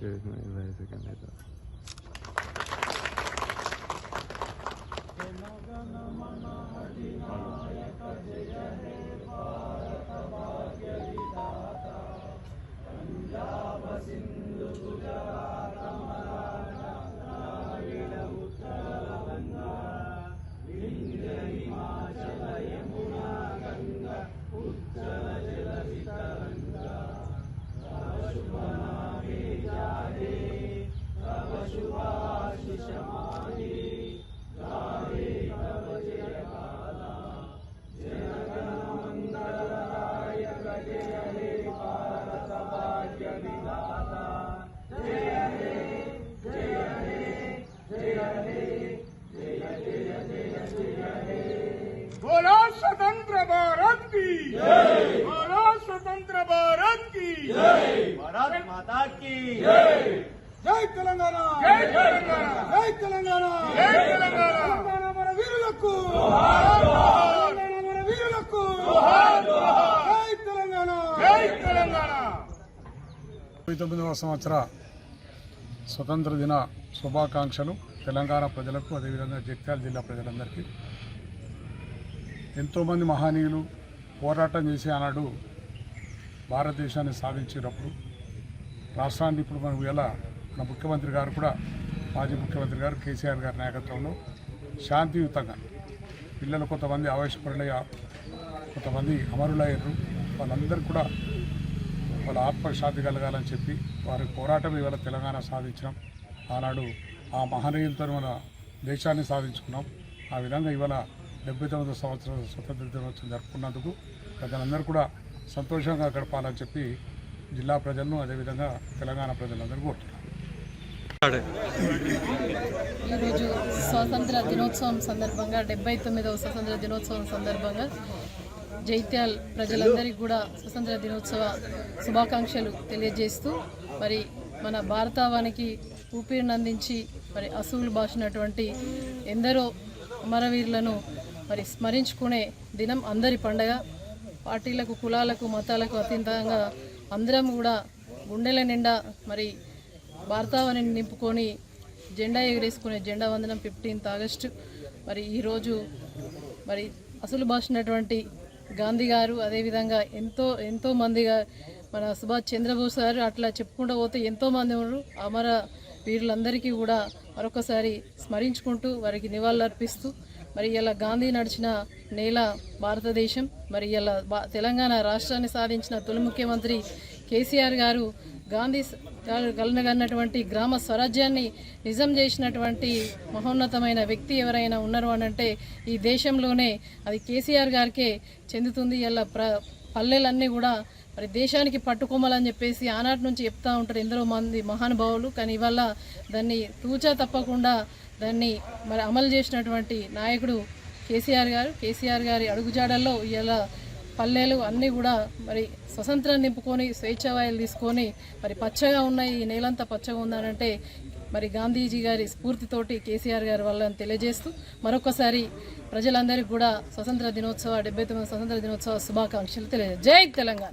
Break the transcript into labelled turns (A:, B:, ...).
A: Şöyle kadar. Namaga
B: namana Bharat మాతా
A: జై తెలంగాణ జై తెలంగాణ జై తెలంగాణ జై తెలంగాణ తెలంగాణ మన వీరులకు తెలంగాణ మన వీరులకు జై తెలంగాణ జై తెలంగాణ
C: తొమ్మిదవ సంవత్సర స్వతంత్ర దిన శుభాకాంక్షలు తెలంగాణ ప్రజలకు అదేవిధంగా జగిత్యాల జిల్లా ప్రజలందరికీ. ఎంతోమంది మహనీయులు పోరాటం చేసి ఆనాడు భారతదేశాన్ని సాధించేటప్పుడు రాష్ట్రాన్ని ఇప్పుడు మనం ఎలా మన ముఖ్యమంత్రి గారు కూడా మాజీ ముఖ్యమంత్రి గారు కేసీఆర్ గారి నాయకత్వంలో శాంతియుతంగా పిల్లలు కొంతమంది ఆవేశపరులయ్య కొంతమంది అమరులయ్యారు. వాళ్ళందరూ కూడా వాళ్ళ ఆత్మశాంతి కలగాలని చెప్పి వారి పోరాటం ఇవాళ తెలంగాణ సాధించినాం. ఆనాడు ఆ మహనీయులతో మన దేశాన్ని సాధించుకున్నాం. ఆ విధంగా ఇవాళ డెబ్బై తొమ్మిది సంవత్సరాల స్వతంత్ర దినోత్సవం జరుపుకున్నందుకు ప్రజలందరూ కూడా సంతోషంగా గడపాలని చెప్పి జిల్లా ప్రజలను అదేవిధంగా తెలంగాణ ప్రజలందరూ కోరుతున్నారు.
D: ఈరోజు స్వాతంత్ర దినోత్సవం సందర్భంగా డెబ్బై తొమ్మిదవ స్వతంత్ర దినోత్సవం సందర్భంగా జైత్యాల్ ప్రజలందరికీ కూడా స్వతంత్ర దినోత్సవ శుభాకాంక్షలు తెలియజేస్తూ మరి మన భారతావానికి ఊపిరినందించి మరి అసూలు బాసినటువంటి ఎందరో అమరవీరులను మరి స్మరించుకునే దినం అందరి పండగ. పార్టీలకు కులాలకు మతాలకు అతీతంగా అందరం కూడా గుండెల నిండా మరి భారతావని నింపుకొని జెండా ఎగరేసుకునే జెండా వందనం ఫిఫ్టీన్త్ ఆగస్టు. మరి ఈరోజు మరి అసలు బాసినటువంటి గాంధీ గారు అదేవిధంగా ఎంతో ఎంతో మందిగా మన సుభాష్ చంద్రబోస్ గారు అట్లా చెప్పుకుంటూ పోతే ఎంతోమంది ఉన్నారు. అమర వీరులందరికీ కూడా మరొకసారి స్మరించుకుంటూ వారికి నివాళులర్పిస్తూ మరి ఇలా గాంధీ నడిచిన నేల భారతదేశం మరి ఇలా బా- తెలంగాణ రాష్ట్రాన్ని సాధించిన తొలి ముఖ్యమంత్రి కేసీఆర్ గారు గాంధీ గారు కలనగన్నటువంటి గ్రామ స్వరాజ్యాన్ని నిజం చేసినటువంటి మహోన్నతమైన వ్యక్తి ఎవరైనా ఉన్నారు అని అంటే ఈ దేశంలోనే అది కేసీఆర్ గారికే చెందుతుంది. ఇలా ప్ర పల్లెలన్నీ కూడా మరి దేశానికి పట్టుకోమలని చెప్పేసి ఆనాటి నుంచి చెప్తా ఉంటారు ఎందరో మంది మహానుభావులు. కానీ ఇవాళ దాన్ని తూచా తప్పకుండా దాన్ని మరి అమలు చేసినటువంటి నాయకుడు కేసీఆర్ గారు. కేసీఆర్ గారి అడుగుజాడల్లో ఇలా పల్లెలు అన్నీ కూడా మరి స్వతంత్రం నింపుకొని స్వేచ్ఛావాయులు తీసుకొని మరి పచ్చగా ఉన్నాయి. ఈ నేలంతా పచ్చగా ఉందనంటే మరి గాంధీజీ గారి స్ఫూర్తితోటి కేసీఆర్ గారి వల్ల తెలియజేస్తూ మరొకసారి ప్రజలందరికీ కూడా స్వతంత్ర దినోత్సవ డెబ్బై తొమ్మిది స్వతంత్ర దినోత్సవ శుభాకాంక్షలు తెలియజేస్తాయి జై తెలంగాణ.